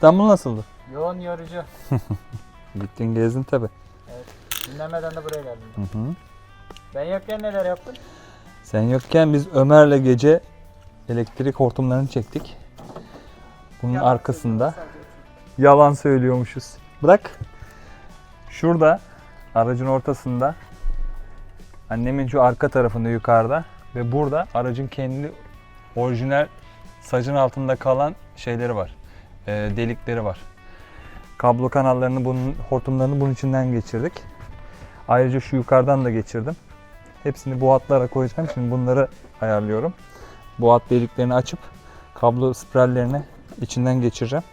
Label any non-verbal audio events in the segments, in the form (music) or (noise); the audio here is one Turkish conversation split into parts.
İstanbul nasıldı? Yoğun yorucu. (laughs) Gittin gezdin tabi. Dinlemeden de buraya geldim. Hı hı. Ben yokken neler yaptın? Sen yokken biz Ömer'le gece elektrik hortumlarını çektik. Bunun arkasında yalan söylüyormuşuz. Bırak. Şurada aracın ortasında annemin şu arka tarafında yukarıda ve burada aracın kendi orijinal sacın altında kalan şeyleri var. Ee, delikleri var. Kablo kanallarını bunun hortumlarını bunun içinden geçirdik. Ayrıca şu yukarıdan da geçirdim. Hepsini bu hatlara koyacağım. Şimdi bunları ayarlıyorum. Bu hat deliklerini açıp kablo spirallerini içinden geçireceğim.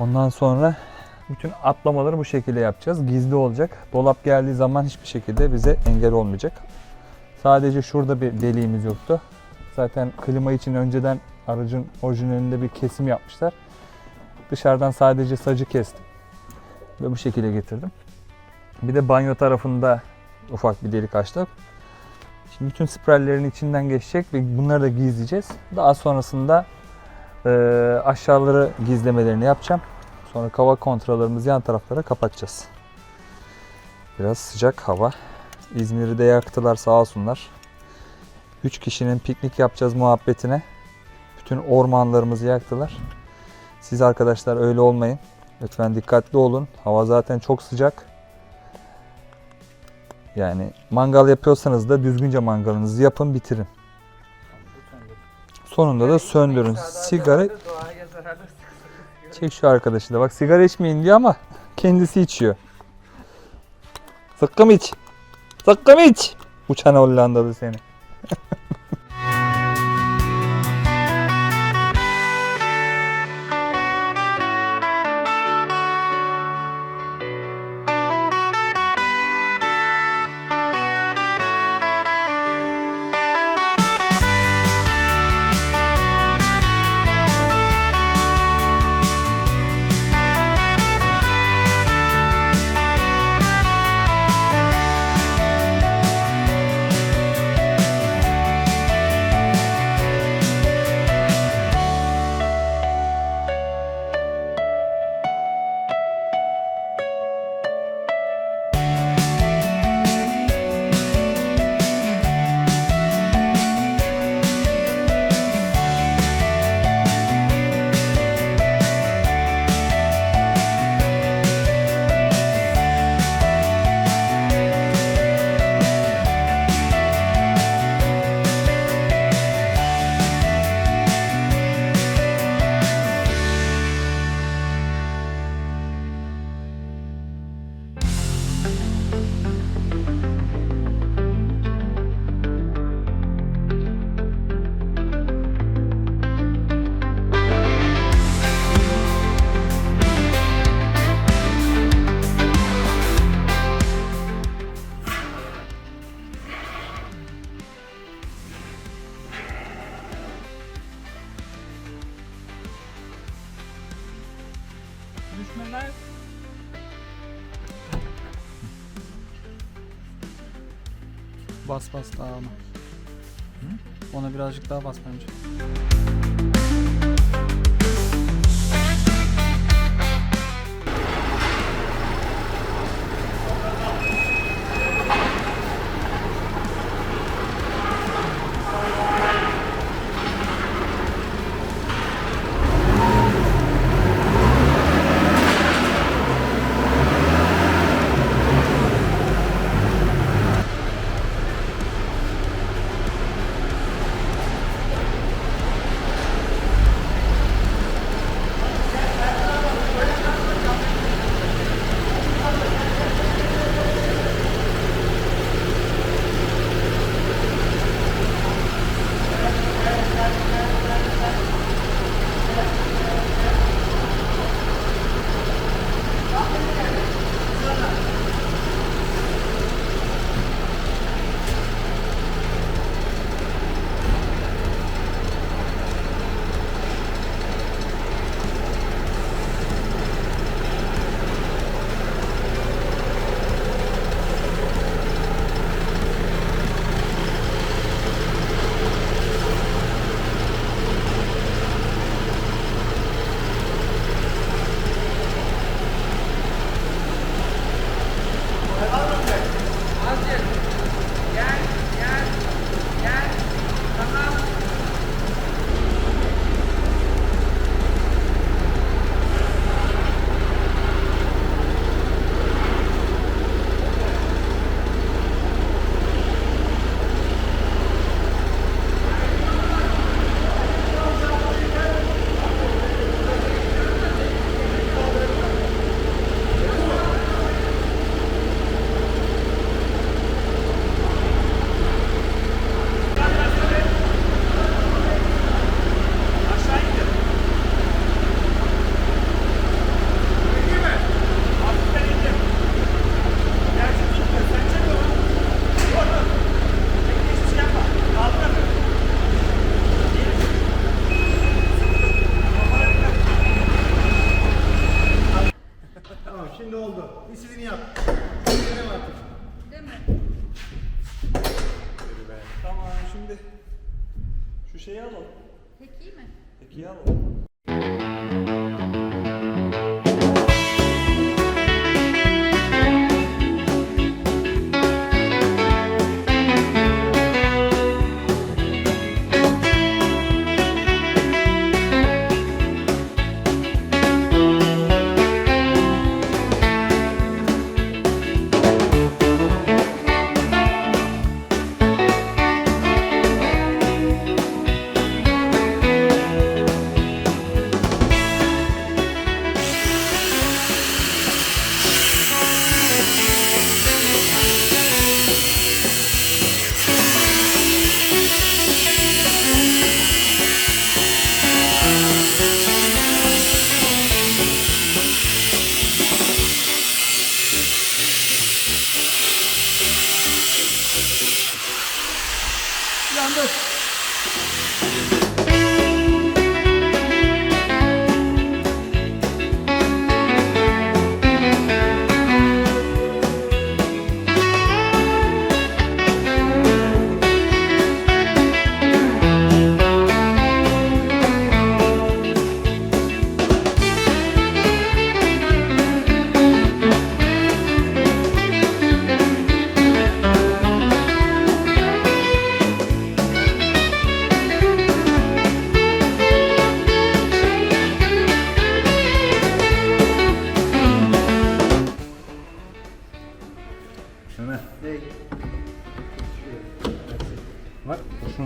Ondan sonra bütün atlamaları bu şekilde yapacağız. Gizli olacak. Dolap geldiği zaman hiçbir şekilde bize engel olmayacak. Sadece şurada bir deliğimiz yoktu. Zaten klima için önceden aracın orijinalinde bir kesim yapmışlar. Dışarıdan sadece sacı kestim. Ve bu şekilde getirdim. Bir de banyo tarafında ufak bir delik açtık. Şimdi bütün spirallerin içinden geçecek ve bunları da gizleyeceğiz. Daha sonrasında e, aşağıları gizlemelerini yapacağım. Sonra hava kontrollerimizi yan taraflara kapatacağız. Biraz sıcak hava. İzmir'i de yaktılar sağ olsunlar. 3 kişinin piknik yapacağız muhabbetine. Bütün ormanlarımızı yaktılar. Siz arkadaşlar öyle olmayın. Lütfen dikkatli olun. Hava zaten çok sıcak. Yani mangal yapıyorsanız da düzgünce mangalınızı yapın bitirin. Sonunda da söndürün. Sigara çek şu arkadaşı da. Bak sigara içmeyin diyor ama kendisi içiyor. Sıkkım iç. Sıkkım iç. Uçan Hollandalı seni. (laughs) Düşmeler. Bas bas daha ona. Ona birazcık daha bas bence.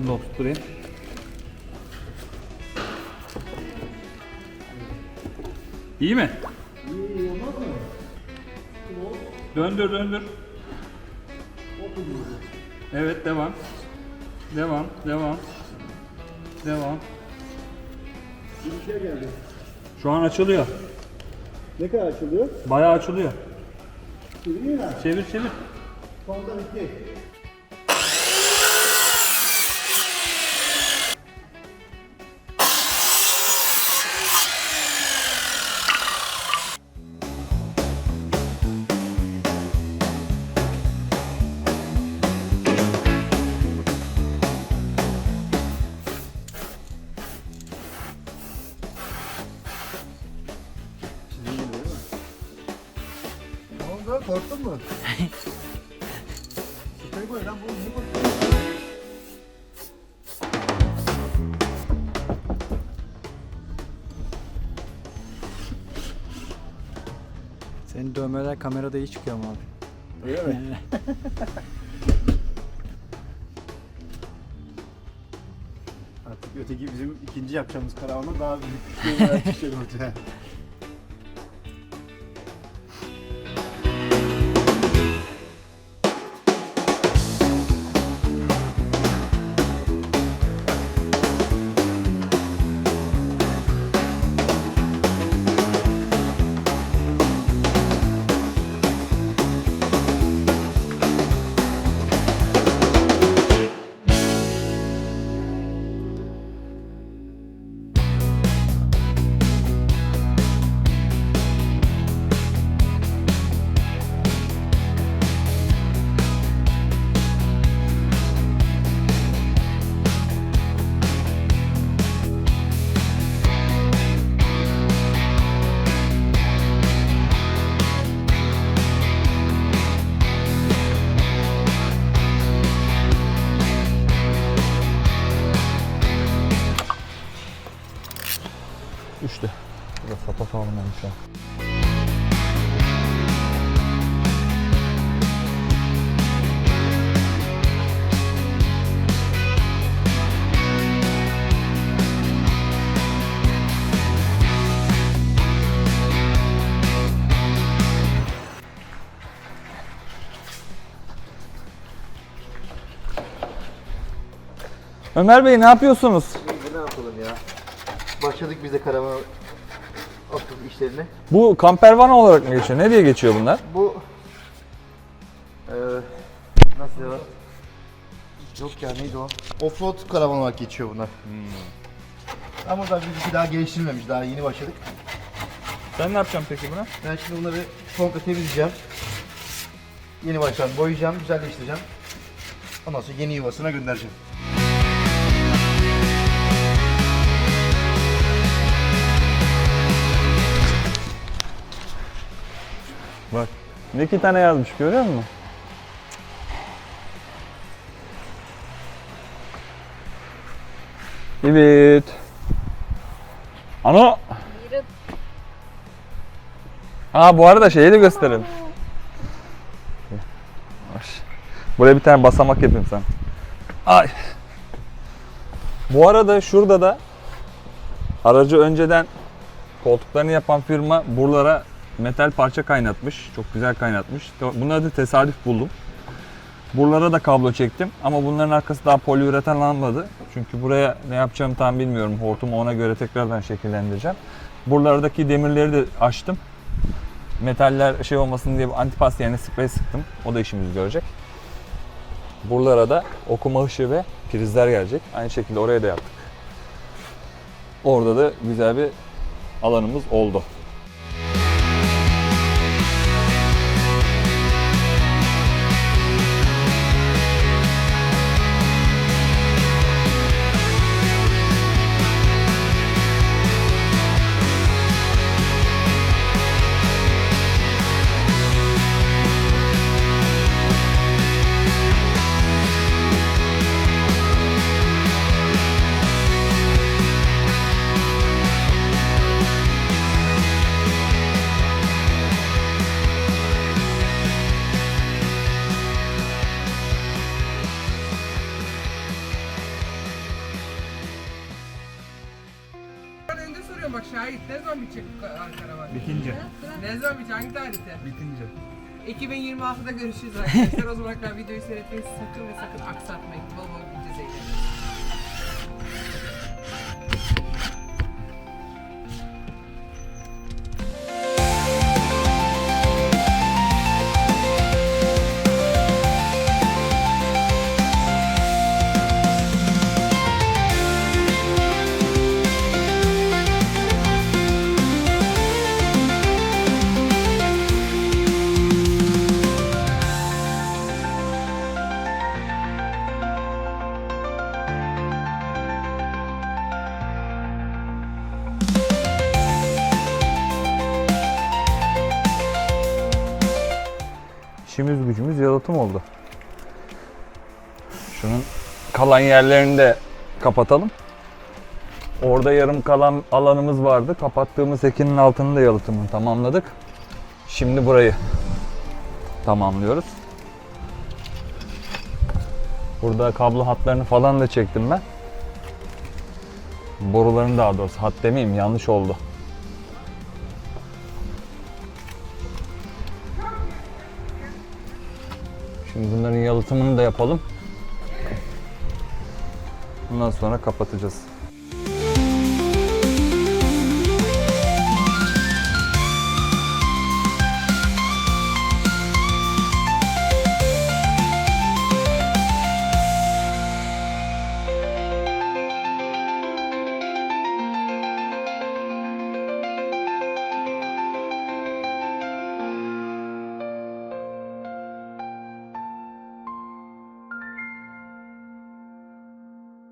Şunu da oturtturayım. İyi mi? İyi olmaz mı? Döndür döndür. Evet devam. Devam devam. Devam. Bir şey geldi. Şu an açılıyor. Ne kadar açılıyor? Bayağı açılıyor. Çevireyim mi? Çevir çevir. Sonda bitti. Oldu? Korktun mu? (laughs) Şüpheyi koy lan bunu niye korktun? Senin dövmeler kamerada iyi çıkıyor mu abi? Öyle mi? (laughs) Artık öteki bizim ikinci yapacağımız karavana daha büyük şeyler çıkacak ortaya. (laughs) Falan olmuş ya. Ömer Bey ne yapıyorsunuz? ne yapalım ya? Başladık biz de karavan oturum işlerine. Bu kampervan olarak mı geçiyor? Ne diye geçiyor bunlar? Bu eee nasıl ya? Yok ya neydi o? Offroad karavan olarak geçiyor bunlar. Ama daha bizimki daha geliştirilmemiş. Daha yeni başladık. Sen ne yapacaksın peki buna? Ben şimdi bunları komple temizleyeceğim. Yeni baştan boyayacağım, güzelleştireceğim. Ondan sonra yeni yuvasına göndereceğim. Ne iki tane yazmış görüyor musun? Evet. Ano. Aa bu arada şeyi de gösterelim. Buraya bir tane basamak yapayım sen. Ay. Bu arada şurada da aracı önceden koltuklarını yapan firma buralara metal parça kaynatmış. Çok güzel kaynatmış. Bunları da tesadüf buldum. Buralara da kablo çektim ama bunların arkası daha poliüreten almadı. Çünkü buraya ne yapacağımı tam bilmiyorum. Hortumu ona göre tekrardan şekillendireceğim. Buralardaki demirleri de açtım. Metaller şey olmasın diye antipas yerine sprey sıktım. O da işimizi görecek. Buralara da okuma ışığı ve prizler gelecek. Aynı şekilde oraya da yaptık. Orada da güzel bir alanımız oldu. Bitince. Ne zaman bitecek? Hangi tarihte? Bitince. 2026'da görüşürüz arkadaşlar. o zamana kadar videoyu seyretmeyi sakın ve sakın aksatmayın. Bol bol gideceğiz eğleneceğiz. Kalan yerlerini de kapatalım. Orada yarım kalan alanımız vardı. Kapattığımız ekinin altını da yalıtımını tamamladık. Şimdi burayı tamamlıyoruz. Burada kablo hatlarını falan da çektim ben. Borularını daha doğrusu hat demeyeyim yanlış oldu. Şimdi bunların yalıtımını da yapalım. Bundan sonra kapatacağız.